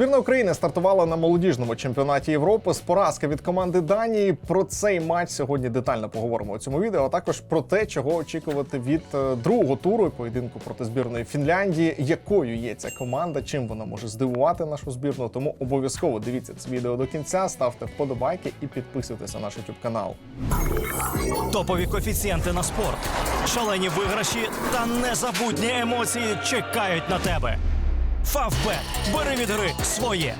Збірна України стартувала на молодіжному чемпіонаті Європи з поразки від команди Данії. Про цей матч сьогодні детально поговоримо у цьому відео. А також про те, чого очікувати від е, другого туру поєдинку проти збірної Фінляндії, якою є ця команда, чим вона може здивувати нашу збірну. Тому обов'язково дивіться це відео до кінця, ставте вподобайки і підписуйтесь на наш YouTube канал. Топові коефіцієнти на спорт, шалені виграші та незабутні емоції чекають на тебе. Фавбет. Бери від гри своє.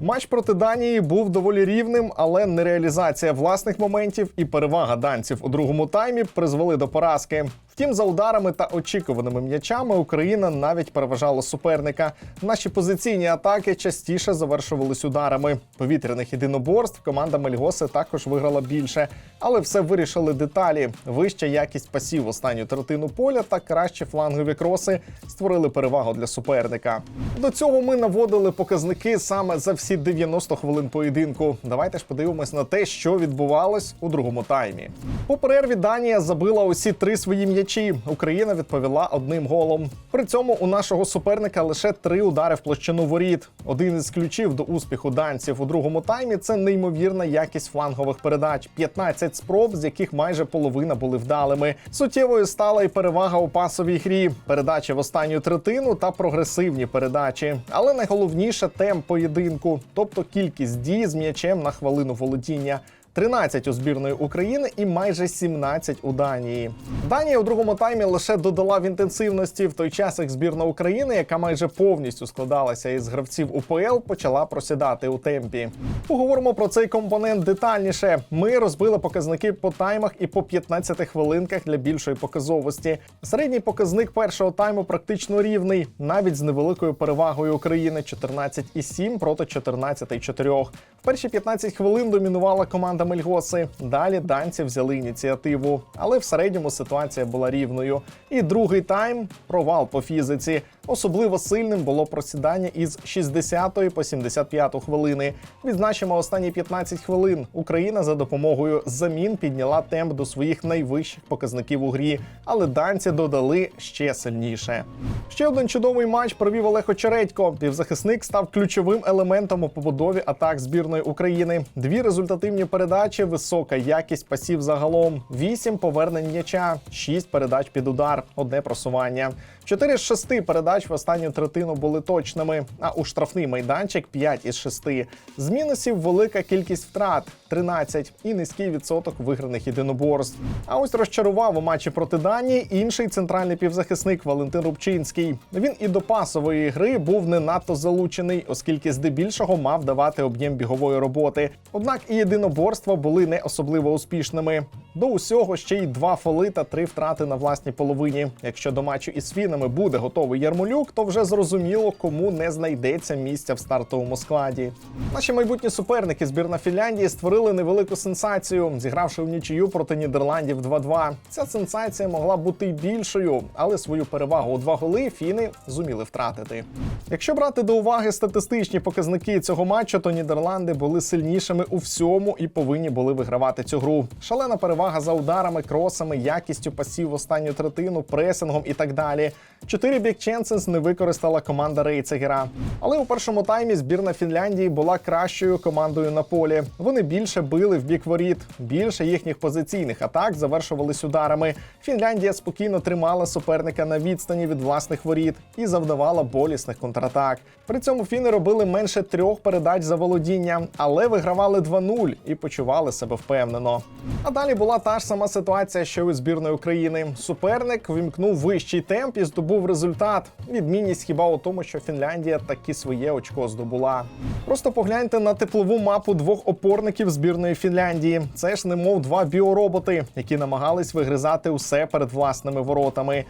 Матч проти Данії був доволі рівним, але нереалізація власних моментів і перевага данців у другому таймі призвели до поразки. Втім, за ударами та очікуваними м'ячами Україна навіть переважала суперника. Наші позиційні атаки частіше завершувались ударами. Повітряних єдиноборств команда Мельгоси також виграла більше, але все вирішили деталі. Вища якість пасів останню третину поля та кращі флангові кроси створили перевагу для суперника. До цього ми наводили показники саме за всі 90 хвилин поєдинку. Давайте ж подивимось на те, що відбувалось у другому таймі. По перерві Данія забила усі три свої м'ячі. Україна відповіла одним голом. При цьому у нашого суперника лише три удари в площину воріт. Один із ключів до успіху данців у другому таймі це неймовірна якість флангових передач. 15 спроб, з яких майже половина були вдалими. Суттєвою стала і перевага у пасовій грі, передачі в останню третину та прогресивні передачі. Але найголовніше темп поєдинку, тобто кількість дій з м'ячем на хвилину володіння. 13 у збірної України і майже 17 у Данії. Данія у другому таймі лише додала в інтенсивності в той час, як збірна України, яка майже повністю складалася із гравців УПЛ, почала просідати у темпі. Поговоримо про цей компонент детальніше. Ми розбили показники по таймах і по 15 хвилинках для більшої показовості. Середній показник першого тайму практично рівний, навіть з невеликою перевагою України 14,7 проти 14,4. В перші 15 хвилин домінувала команда Мельгоси. Далі данці взяли ініціативу, але в середньому ситуація була рівною. І другий тайм провал по фізиці. Особливо сильним було просідання із 60 по 75 хвилини. Відзначимо останні 15 хвилин. Україна за допомогою замін підняла темп до своїх найвищих показників у грі, але данці додали ще сильніше. Ще один чудовий матч провів Олег Очередько. Півзахисник став ключовим елементом у побудові атак збірної України. Дві результативні передачі, висока якість пасів загалом, вісім повернень м'яча, шість передач під удар, одне просування. Чотири з шести передач в останню третину були точними. А у штрафний майданчик 5 із 6. З мінусів велика кількість втрат 13 і низький відсоток виграних єдиноборств. А ось розчарував у матчі проти Данії інший центральний півзахисник Валентин Рубчинський. Він і до пасової гри був не надто залучений, оскільки здебільшого мав давати об'єм бігової роботи. Однак і єдиноборства були не особливо успішними. До усього ще й два фоли та три втрати на власній половині. Якщо до матчу із фінами буде готовий Ярмолюк, то вже зрозуміло, кому не знайдеться місця в стартовому складі. Наші майбутні суперники збірна Фінляндії створили невелику сенсацію, зігравши в нічию проти Нідерландів 2-2. Ця сенсація могла бути й більшою, але свою перевагу у два голи фіни зуміли втратити. Якщо брати до уваги статистичні показники цього матчу, то Нідерланди були сильнішими у всьому і повинні були вигравати цю гру. Шалена перевага за ударами, кросами, якістю пасів в останню третину, пресингом і так далі. Чотири бікченсенс не використала команда Рейцегера. Але у першому таймі збірна Фінляндії була кращою командою на полі. Вони більше били в бік воріт. Більше їхніх позиційних атак завершувались ударами. Фінляндія спокійно тримала суперника на відстані від власних воріт і завдавала болісних контратак. При цьому фіни робили менше трьох передач за володіння, але вигравали 2-0 і почували себе впевнено. А далі була та ж сама ситуація, що й у збірної України. Суперник вимкнув вищий темп і здобув результат. Відмінність хіба у тому, що Фінляндія таки своє очко здобула. Просто погляньте на теплову мапу двох опорників збірної Фінляндії. Це ж немов два біороботи, які намагались вигризати усе перед власними воротами.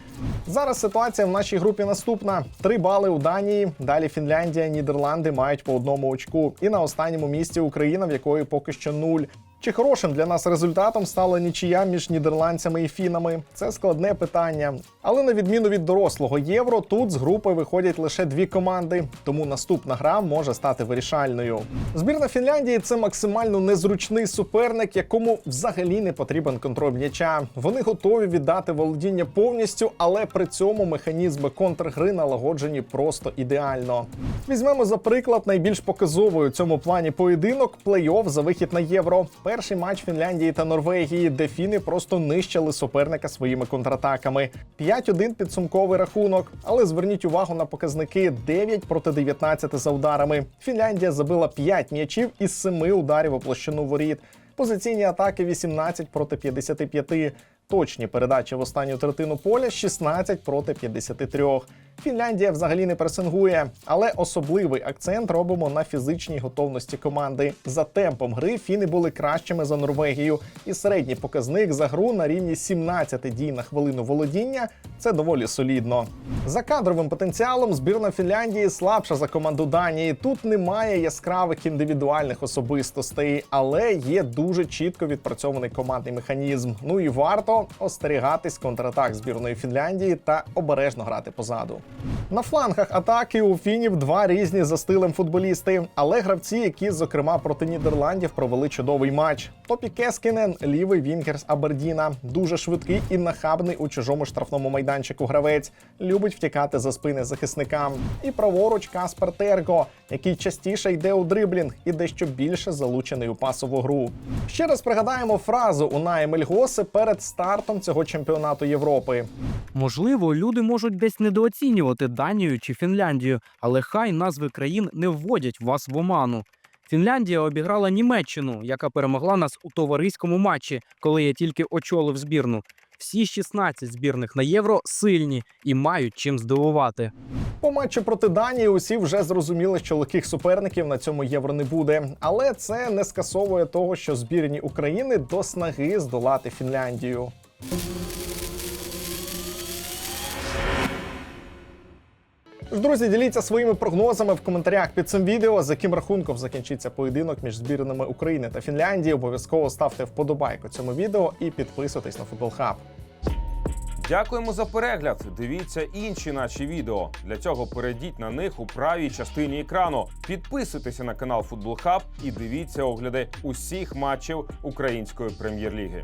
Зараз ситуація в нашій групі наступна: три бали у Данії. Далі Фінляндія, Нідерланди мають по одному очку. І на останньому місці Україна, в якої поки що нуль. Чи хорошим для нас результатом стала нічия між нідерландцями і фінами? Це складне питання. Але на відміну від дорослого євро, тут з групи виходять лише дві команди, тому наступна гра може стати вирішальною. Збірна Фінляндії це максимально незручний суперник, якому взагалі не потрібен контроль м'яча. Вони готові віддати володіння повністю, але при цьому механізми контргри налагоджені просто ідеально. Візьмемо за приклад найбільш показовий у цьому плані поєдинок плей-офф за вихід на євро. Перший матч Фінляндії та Норвегії, де фіни просто нищили суперника своїми контратаками. 5-1 підсумковий рахунок. Але зверніть увагу на показники 9 проти 19 за ударами. Фінляндія забила 5 м'ячів із 7 ударів у площину воріт. Позиційні атаки 18 проти 55. Точні передачі в останню третину поля 16 проти 53. Фінляндія взагалі не пресингує, але особливий акцент робимо на фізичній готовності команди. За темпом гри фіни були кращими за Норвегію, і середній показник за гру на рівні 17 дій на хвилину володіння це доволі солідно. За кадровим потенціалом збірна Фінляндії слабша за команду Данії. Тут немає яскравих індивідуальних особистостей, але є дуже чітко відпрацьований командний механізм. Ну і варто остерігатись контратак збірної Фінляндії та обережно грати позаду. На флангах атаки у фінів два різні за стилем футболісти, але гравці, які, зокрема, проти Нідерландів провели чудовий матч. Топі Кескінен, лівий вінгер з Абердіна, дуже швидкий і нахабний у чужому штрафному майданчику гравець, любить втікати за спини захисникам. І праворуч Каспер Терго, який частіше йде у дриблінг і дещо більше залучений у пасову гру. Ще раз пригадаємо фразу Унаї Мельгоси перед стартом цього чемпіонату Європи. Можливо, люди можуть десь недооцінювати Данію чи Фінляндію, але хай назви країн не вводять вас в оману. Фінляндія обіграла Німеччину, яка перемогла нас у товариському матчі, коли я тільки очолив збірну. Всі 16 збірних на євро сильні і мають чим здивувати. По матчу проти Данії усі вже зрозуміли, що легких суперників на цьому євро не буде. Але це не скасовує того, що збірні України до снаги здолати Фінляндію. Друзі, діліться своїми прогнозами в коментарях під цим відео, з яким рахунком закінчиться поєдинок між збірними України та Фінляндії. Обов'язково ставте вподобайку цьому відео і підписуйтесь на Футбол Хаб. Дякуємо за перегляд. Дивіться інші наші відео. Для цього перейдіть на них у правій частині екрану. Підписуйтеся на канал Футбол Хаб і дивіться огляди усіх матчів української прем'єр-ліги.